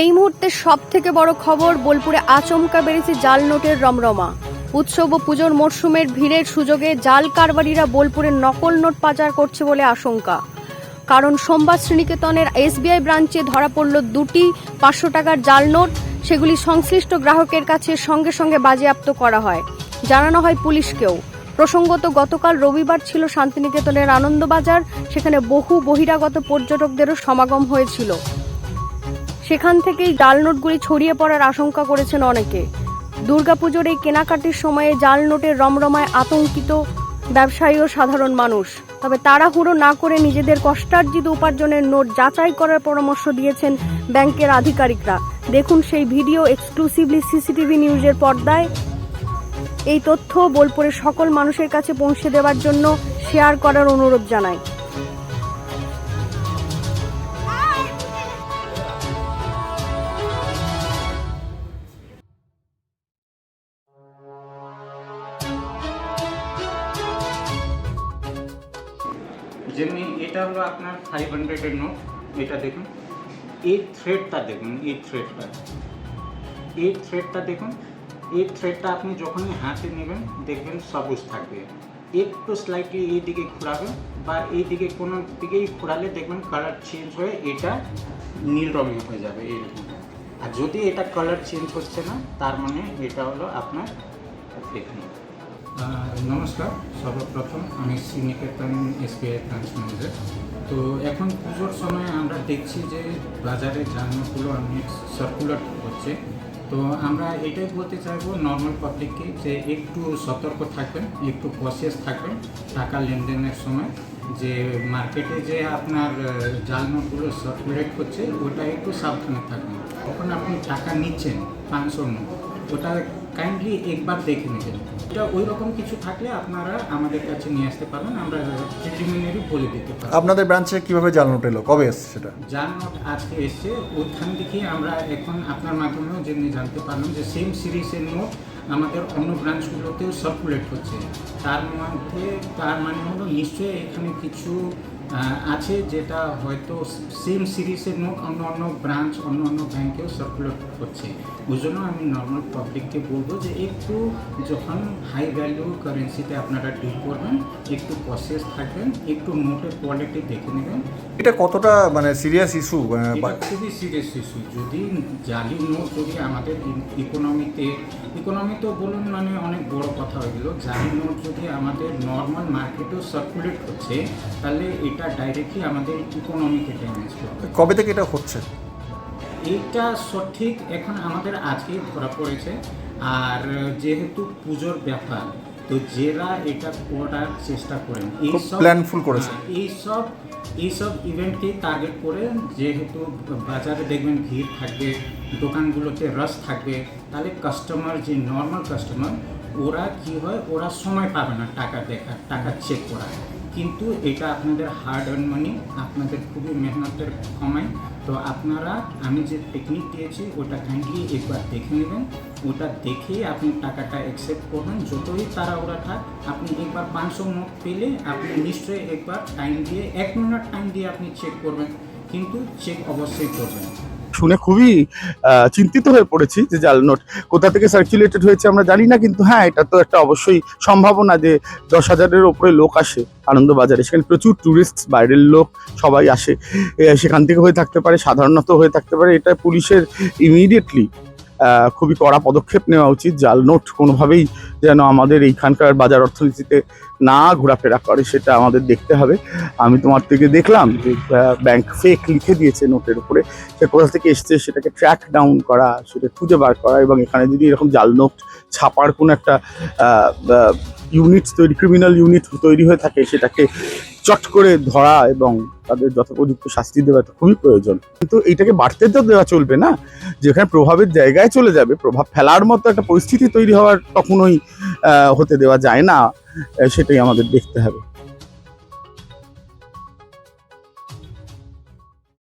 এই মুহূর্তে সব থেকে বড় খবর, বোলপুরে আচমকা বেড়েছে জাল নোটের রমরমা। উৎসব ও পুজোর মরশুমের ভিড়ের সুযোগে জাল কারবারিরা বোলপুরে নকল নোট পাচার করছে বলে আশঙ্কা। কারণ সোমবার শ্রীনিকেতনের এসবিআই ব্রাঞ্চে ধরা পড়ল দুটি পাঁচশো টাকার জাল নোট। সেগুলি সংশ্লিষ্ট গ্রাহকের কাছে সঙ্গে সঙ্গে বাজেয়াপ্ত করা হয়। জানানো হয় পুলিশকেও। প্রসঙ্গত, গতকাল রবিবার ছিল শান্তিনিকেতনের আনন্দবাজার। সেখানে বহু বহিরাগত পর্যটকদেরও সমাগম হয়েছিল। সেখান থেকেই জাল নোটগুলি ছড়িয়ে পড়ার আশঙ্কা করেছেন অনেকে। দুর্গাপুজোর এই কেনাকাটির সময়ে জাল নোটের রমরমায় আতঙ্কিত ব্যবসায়ী ও সাধারণ মানুষ। তবে তাড়াহুড়ো না করে নিজেদের কষ্টার্জিত উপার্জনের নোট যাচাই করার পরামর্শ দিয়েছেন ব্যাংকের আধিকারিকরা। দেখুন সেই ভিডিও এক্সক্লুসিভলি সিসিটিভি নিউজের পর্দায়। এই তথ্য বোলপুরের সকল মানুষের কাছে পৌঁছে দেওয়ার জন্য শেয়ার করার অনুরোধ জানাই। যেমনি এটা হলো আপনার ফাইভ হান্ড্রেডের নোট এটা দেখুন। এই থ্রেডটা দেখুন, এই থ্রেডটা এই থ্রেডটা দেখুন, এই থ্রেডটা আপনি যখনই হাতে নেবেন, দেখবেন সবুজ থাকবে। একটু স্লাইটলি এই দিকে ঘোরাবেন বা এই দিকে কোনো দিকেই ঘোরালে দেখবেন কালার চেঞ্জ হয়ে এটা নীল রঙের হয়ে যাবে, এইরকম। আর যদি এটা কালার চেঞ্জ হচ্ছে না, তার মানে এটা হলো আপনার দেখুন নমস্কার। সর্বপ্রথম আমি শ্রীনিকেতন এসবিআই ব্রাঞ্চ ম্যানেজার। তো এখন পুজোর সময় আমরা দেখছি যে বাজারে জামাগুলো অনেক সার্কুলার হচ্ছে। তো আমরা এটাই বলতে চাইব নর্মাল পাবলিককে যে একটু সতর্ক থাকবেন, একটু কশিয়াস থাকবেন টাকা লেনদেনের সময়। যে মার্কেটে যে আপনার জাল নোটগুলো সার্কুলেট করছে ওটা একটু সাবধানে থাকবেন। যখন আপনি টাকা নিচ্ছেন পাঁচশো নোট ওটা কাইন্ডলি একবার দেখে নেবেন এটা ওই রকম কিছু থাকলে আপনারা আমাদের কাছে নিয়ে আসতে পারবেন আমরা প্রিলিমিনারি বলে দিতে পারব আপনাদের ব্রাঞ্চে কীভাবে জাল নোট এলো? কবে এসছে সেটা? যার নোট আজকে এসছে ওইখান থেকে আমরা এখন আপনার মাধ্যমেও যেমনি জানতে পারলাম যে সেম সিরিজের নোট আমাদের অন্য ব্রাঞ্চগুলোতেও সার্কুলেট হচ্ছে। তার মধ্যে তার মানে হলো নিশ্চয়ই এখানে কিছু আছে যেটা হয়তো সেম সিরিজের অন্য অন্য ব্রাঞ্চ অন্য অন্য ব্যাংকেও সার্কুলেট হচ্ছে। ওই জন্য আমি নর্মাল পাবলিককে বলব যে একটু যখন হাই ভ্যালু কারেন্সিতে আপনারা ডিল করবেন, একটু প্রসেস থাকবেন, একটু নোটের কোয়ালিটি দেখে নেবেন এটা কতটা মানে সিরিয়াস ইস্যু এটা খুবই সিরিয়াস ইস্যু যদি জালি নোট যদি আমাদের ইকোনমিতে ইকোনমি তো বলুন মানে অনেক বড় কথা হয়ে গেল জালি নোট যদি আমাদের নর্মাল মার্কেটেও সার্কুলেট হচ্ছে তাহলে এটা ডাইরেক্টলি আমাদের ইকোনমিকে ড্যামেজ করবে। কবে থেকে এটা হচ্ছে? এইটা সঠিক এখন আমাদের আজকেই ধরা পড়েছে আর যেহেতু পুজোর ব্যাপার তো যারা এটা করার চেষ্টা করেন planful করেছে। হ্যাঁ, এইসব এইসব ইভেন্টকেই টার্গেট করে যেহেতু বাজারে দেখবেন ভিড় থাকবে দোকানগুলোতে রাশ থাকবে তাহলে কাস্টমার যে নর্মাল কাস্টমার ওরা কি হয় ওরা সময় পাবে না টাকা দেখার টাকা চেক করা কিন্তু এটা আপনাদের হার্ড আর্ন মানি আপনাদের খুবই মেহনতের কমাই তো আপনারা, আমি যে টেকনিক দিয়েছি, ওটা কাইন্ডলি একবার দেখে নেবেন। ওটা দেখে আপনি টাকাটা অ্যাকসেপ্ট করবেন। যতই তারা ওরা থাক, আপনি একবার পাঁচশো নোট পেলে আপনি নিশ্চয়ই একবার টাইম দিয়ে, এক মিনিট টাইম দিয়ে আপনি চেক করবেন। কিন্তু চেক অবশ্যই করবেন। শুনে খুবই চিন্তিত হয়ে পড়েছি যে জাল নোট কোথা থেকে সার্কুলেটেড হয়েছে আমরা জানি না, কিন্তু হ্যাঁ এটা তো একটা অবশ্যই সম্ভাবনা যে দশ হাজারের ওপরে লোক আসে আনন্দবাজারে। সেখানে প্রচুর ট্যুরিস্ট বাইরের লোক সবাই আসে। সেখান থেকে হয়ে থাকতে পারে, সাধারণত হয়ে থাকতে পারে। এটা পুলিশের ইমিডিয়েটলি খুবই কড়া পদক্ষেপ নেওয়া উচিত। জাল নোট কোনোভাবেই যেন আমাদের এইখানকার বাজার অর্থনীতিতে না ঘোরাফেরা করে, সেটা আমাদের দেখতে হবে। আমি তোমার থেকে দেখলাম যে ব্যাংক ফেক লিখে দিয়েছে নোটের উপরে। সে কোথা থেকে এসছে সেটাকে ট্র্যাক ডাউন করা, সেটা খুঁজে বার করা এবং এখানে যদি এরকম জাল নোট ছাপার কোনো একটা ইউনিট তৈরি ক্রিমিনাল ইউনিট তৈরি হয়ে থাকে, সেটাকে চট করে ধরা এবং তাদের যথোপযুক্ত শাস্তি দেওয়া তো খুবই প্রয়োজন। কিন্তু এইটাকে বাড়তে তো দেওয়া চলবে না। যেখানে প্রভাবের জায়গায় চলে যাবে, প্রভাব ফেলার মতো একটা পরিস্থিতি তৈরি হওয়ার কখনোই হতে দেওয়া যায় না। সেটাই আমাদের দেখতে হবে।